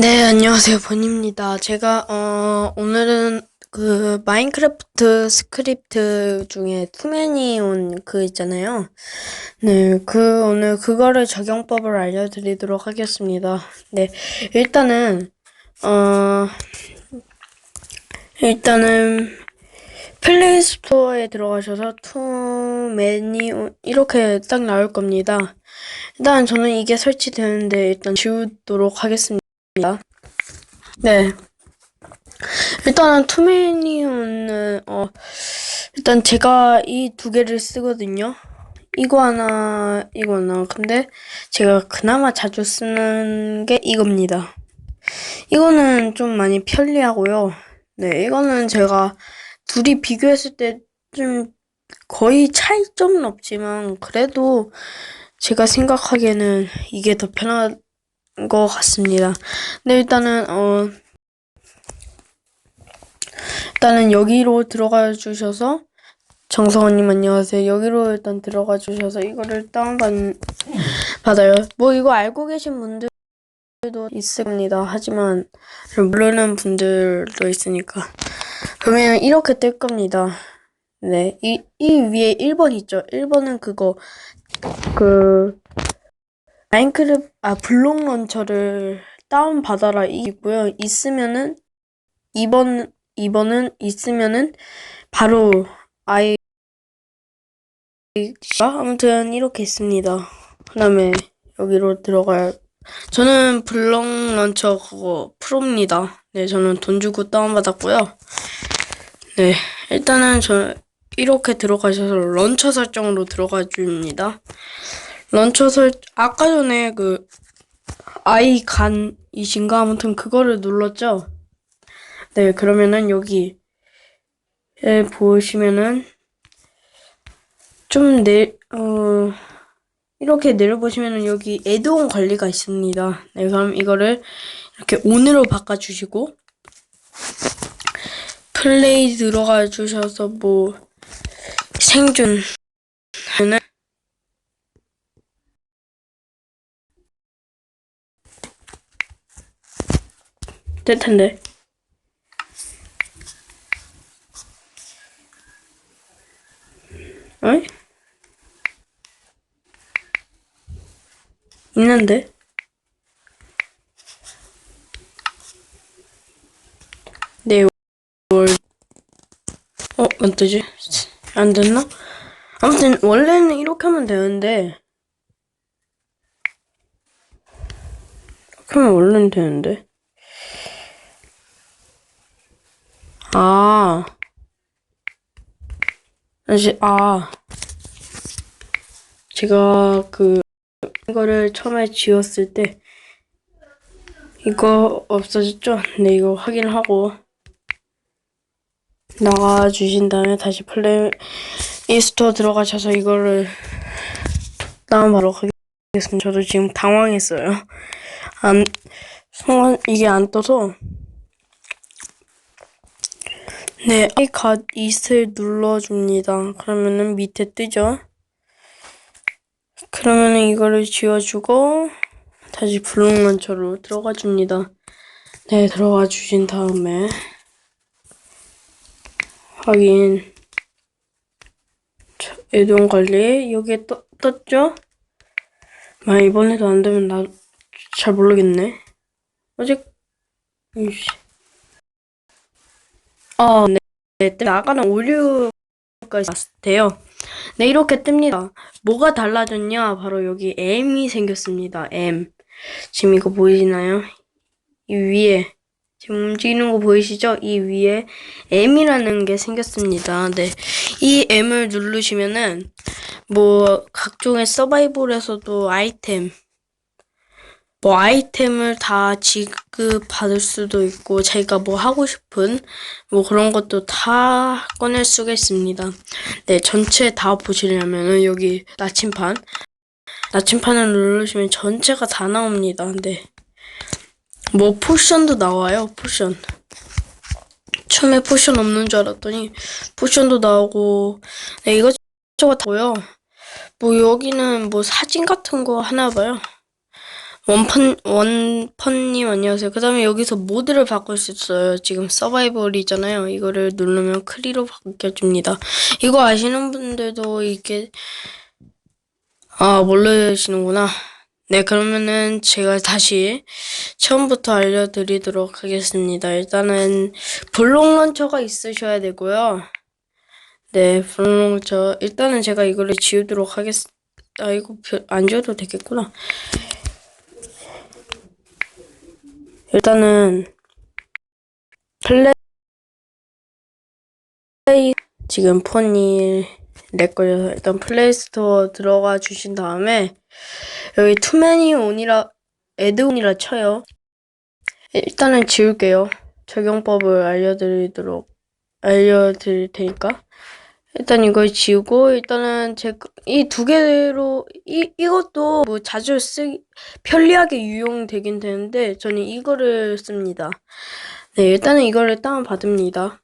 네, 안녕하세요. 본입니다. 제가, 어, 오늘은 그 마인크래프트 스크립트 중에 투맨이 온 그 있잖아요. 네, 그, 오늘 그거를 적용법을 알려 드리도록 하겠습니다. 네, 일단은, 어, 일단은, 플레이 스토어에 들어가셔서 투맨이 온- 이렇게 딱 나올 겁니다. 일단 저는 이게 설치되는데 일단 지우도록 하겠습니다. 네. 일단은 투메니온은 어 일단 제가 이 두 개를 쓰거든요. 이거 하나, 이거 하나. 근데 제가 그나마 자주 쓰는 게 이겁니다. 이거는 좀 많이 편리하고요. 네, 이거는 제가 둘이 비교했을 때 좀 거의 차이점은 없지만 그래도 제가 생각하기에는 이게 더 편한 것 같습니다. 네, 일단은 어 일단은 여기로 들어가 주셔서 정성원님 안녕하세요. 여기로 일단 들어가 주셔서 이거를 다운받 받아요. 뭐 이거 알고 계신 분들도 있을 겁니다. 하지만 모르는 분들도 있으니까 그러면 이렇게 뜰 겁니다. 네, 이, 이 위에 1번 있죠? 1번은 그거 그 마인크래프트 아 블록 런처를 다운 받아라 이 있고요. 있으면은 2번 2번은 있으면은 바로 아이 아무튼 이렇게 있습니다. 그다음에 여기로 들어갈 저는 블록 런처 그거 프로입니다. 네, 저는 돈 주고 다운 받았고요. 네, 일단은 저 이렇게 들어가셔서 런처 설정으로 들어가 줍니다. 런처 설 아까 전에 그 아이 간이신가 아무튼 그거를 눌렀죠. 네, 그러면은 여기 에 보시면은 좀 내, 어, 이렇게 내려보시면은 여기 애드온 관리가 있습니다. 네, 그럼 이거를 이렇게 온으로 바꿔주시고 플레이 들어가 주셔서 뭐 생존 하는 될 텐데. 어이? 있는데? 네, 월, 어, 안 뜨지? 안 됐나? 아무튼, 원래는 이렇게 하면 되는데, 이렇게 하면 원래는 되는데. 아. 다시, 아. 제가 그, 이거를 처음에 지웠을 때, 이거 없어졌죠? 네, 이거 확인하고, 나가주신 다음에 다시 플레이 스토어 들어가셔서 이거를 다운받으러 가겠습니다. 저도 지금 당황했어요. 안, 이게 안 떠서, 네, 아이갓 이슬 눌러줍니다. 그러면은 밑에 뜨죠? 그러면은 이거를 지워주고 다시 블록 런처로 들어가 줍니다. 네, 들어가 주신 다음에 확인 애동 관리 여기에 떠, 떴죠? 아, 이번에도 안 되면 나 잘 모르겠네. 어제 이씨. 아, 네. 네, 나가는 오류가 돼요. 네, 이렇게 뜹니다. 뭐가 달라졌냐? 바로 여기 M이 생겼습니다. M. 지금 이거 보이시나요? 이 위에. 지금 움직이는 거 보이시죠? 이 위에 M이라는 게 생겼습니다. 네. 이 M을 누르시면은, 뭐, 각종의 서바이벌에서도 아이템, 뭐 아이템을 다 지급받을 수도 있고 자기가 뭐 하고 싶은 뭐 그런 것도 다 꺼낼 수가 있습니다. 네, 전체 다 보시려면은 여기 나침판 나침판을 누르시면 전체가 다 나옵니다. 네. 뭐 포션도 나와요. 포션. 처음에 포션 없는 줄 알았더니 포션도 나오고 네, 이것저것 다고요. 뭐 여기는 뭐 사진 같은 거 하나 봐요. 원펀, 원펀님 안녕하세요. 그 다음에 여기서 모드를 바꿀 수 있어요. 지금 서바이벌이잖아요. 이거를 누르면 크리로 바뀌어줍니다. 이거 아시는 분들도 이게, 아, 모르시는구나. 네, 그러면은 제가 다시 처음부터 알려드리도록 하겠습니다. 일단은 블록 런처가 있으셔야 되고요. 네, 블록 런처. 일단은 제가 이거를 지우도록 하겠습니다. 아, 이거 별- 안 지워도 되겠구나. 일단은 플레이 지금 폰이 렉 걸려서 일단 플레이스토어 들어가 주신 다음에 여기 투매니 온이라 에드온이라 쳐요. 일단은 지울게요. 적용법을 알려드리도록 알려드릴 테니까 일단 이걸 지우고 일단은 제 이 두 개로 이 이것도 뭐 자주 쓰기 편리하게 유용되긴 되는데 저는 이거를 씁니다. 네, 일단은 이거를 다운 받습니다.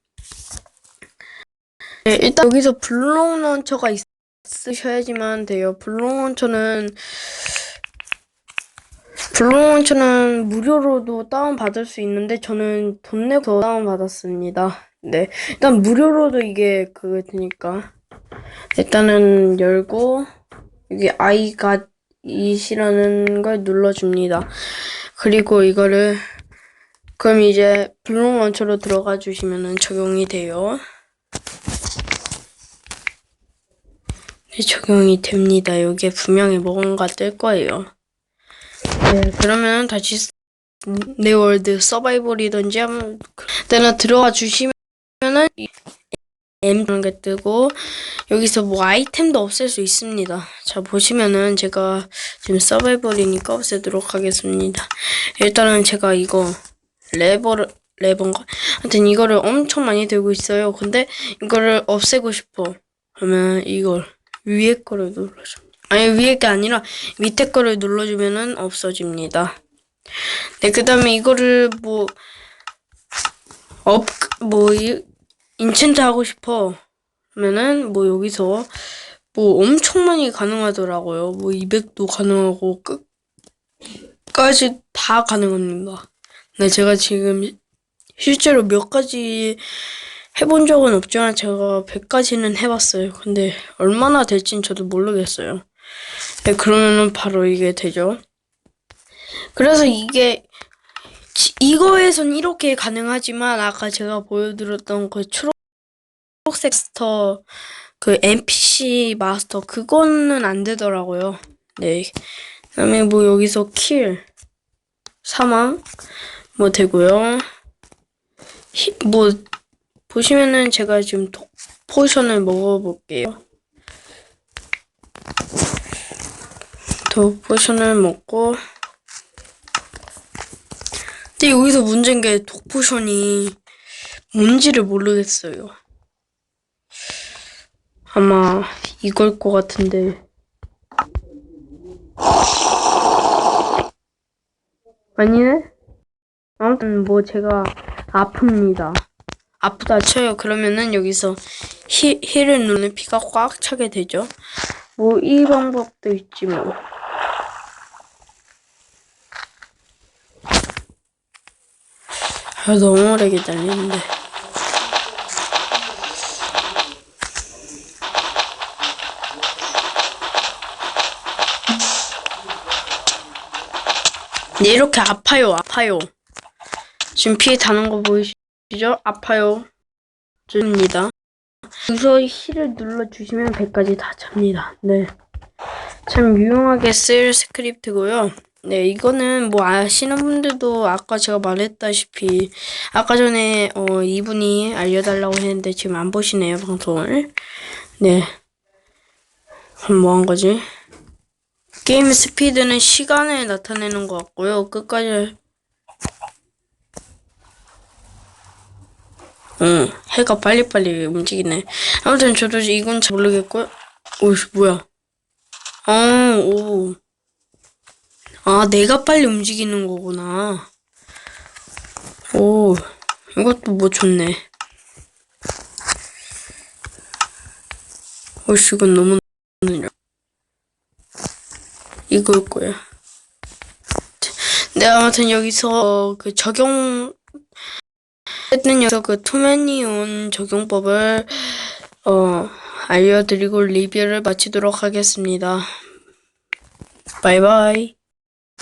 네, 일단 여기서 블록 런처가 있으셔야지만 돼요. 블록 런처는 블록 런처는 무료로도 다운 받을 수 있는데 저는 돈 내고 다운 받았습니다. 네, 일단 무료로도 이게 그거 되니까 일단은 열고 여기 아이가 이시라는 걸 눌러줍니다. 그리고 이거를 그럼 이제 블록 런처로 들어가 주시면은 적용이 돼요. 네, 적용이 됩니다. 여기에 분명히 뭔가 뜰 거예요. 네, 그러면 다시 내 월드 서바이벌이든지 한번 일단은 들어가 주시면 은이 M 그런 게 뜨고 여기서 뭐 아이템도 없앨 수 있습니다. 자 보시면은 제가 지금 서바이벌이니까 없애도록 하겠습니다. 일단은 제가 이거 레버를 레버인가? 하여튼 이거를 엄청 많이 들고 있어요. 근데 이거를 없애고 싶어. 그러면 이걸 위에 거를 눌러줍니다. 아니 위에 게 아니라 밑에 거를 눌러주면은 없어집니다. 네, 그 다음에 이거를 뭐, 업, 뭐, 이, 인챈트 하고 싶어. 그러면은 뭐 여기서 뭐 엄청 많이 가능하더라고요. 뭐 200도 가능하고 끝까지 다 가능합니다. 네, 제가 지금 실제로 몇 가지 해본 적은 없지만 제가 100까지는 해봤어요. 근데 얼마나 될진 저도 모르겠어요. 네, 그러면은 바로 이게 되죠. 그래서 이게 지- 이거에선 이렇게 가능하지만 아까 제가 보여드렸던 그 초록색 스터 그 NPC 마스터 그거는 안 되더라고요. 네. 그다음에 뭐 여기서 킬 사망 뭐 되고요. 히, 뭐 보시면은 제가 지금 독 포션을 먹어볼게요. 독 포션을 먹고 근데 여기서 문제인 게 독포션이 뭔지를 모르겠어요. 아마 이걸 것 같은데. 아니네? 아무튼 뭐 제가 아픕니다. 아프다 쳐요. 그러면은 여기서 히, 힐을 누르면 피가 꽉 차게 되죠. 뭐 이 방법도 있지 뭐. 아, 너무 오래 기다리는데. 네, 이렇게 아파요, 아파요. 지금 피 다는 거 보이시죠? 아파요. 줍니다. 여기서 힐을 눌러주시면 100까지 다 찹니다. 네. 참 유용하게 쓸 스크립트고요. 네, 이거는 뭐 아시는 분들도 아까 제가 말했다시피 아까 전에 어 이분이 알려달라고 했는데 지금 안 보시네요, 방송을. 네. 그럼 뭐 한 거지? 게임 스피드는 시간을 나타내는 것 같고요. 끝까지 응, 해가 빨리빨리 움직이네. 아무튼 저도 이건 잘 모르겠고요. 오씨, 뭐야. 아, 오. 아, 내가 빨리 움직이는 거구나. 오, 이것도 뭐 좋네. 오씨, 이건 너무 느려. 이걸 거야. 네, 아무튼 여기서 그 적용, 어쨌든 여기서 그 투매니온 적용법을, 어, 알려드리고 리뷰를 마치도록 하겠습니다. 바이바이.